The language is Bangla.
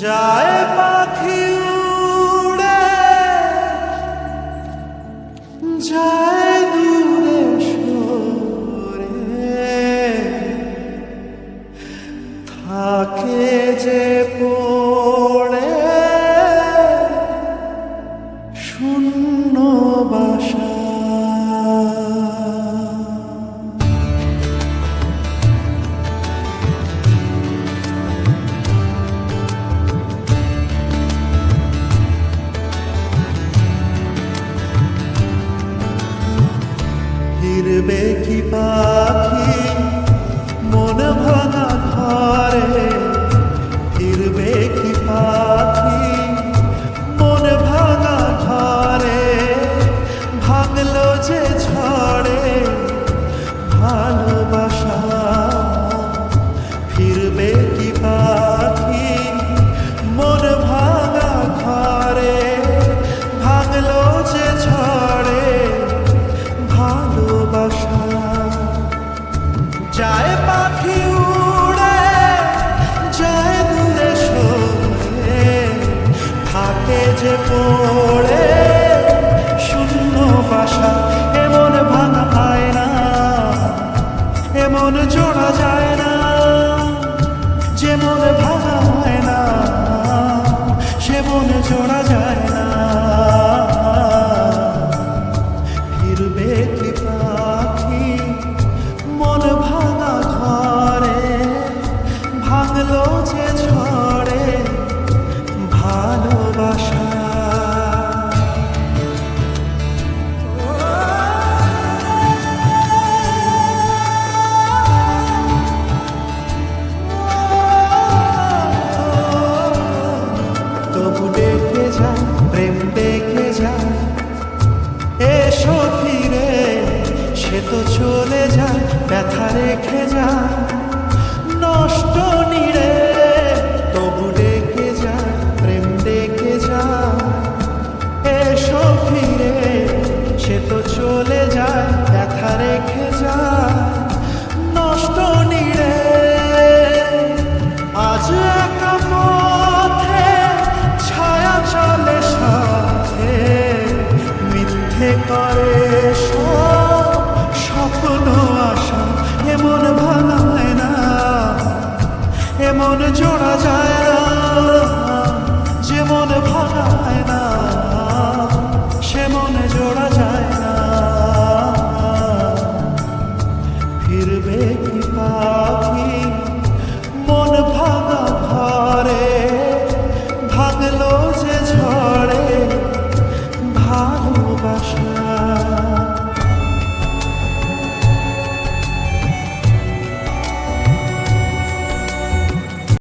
যায় পাখি উড়ে যায় দূরে সরে। থাকে যে ফিরবে কি পাখি? মন ভাঙা ঘরে ফিরবে কি পাখি? মন ভাঙা ঘরে ভাঙলো যে ঝড়ে ভালোবাসা এমন জোড়া যায় না যেমন ভাঙা হয় না সেমন জোড়া যায় না। ফিরবে কি পাখি? মন ভাঙা ঘরে, ভাঙলো যে ঝড়ে, ভালোবাসা তবু প্রেম এসো ফিরে, সে তো চলে যায় ব্যথা রেখে নষ্ট তবু ডেকে প্রেম যায় এসো ফিরে, সে তো চলে যায়, ব্যথা রেখে জোড়া যায় না যে মনে ভাঙায় না।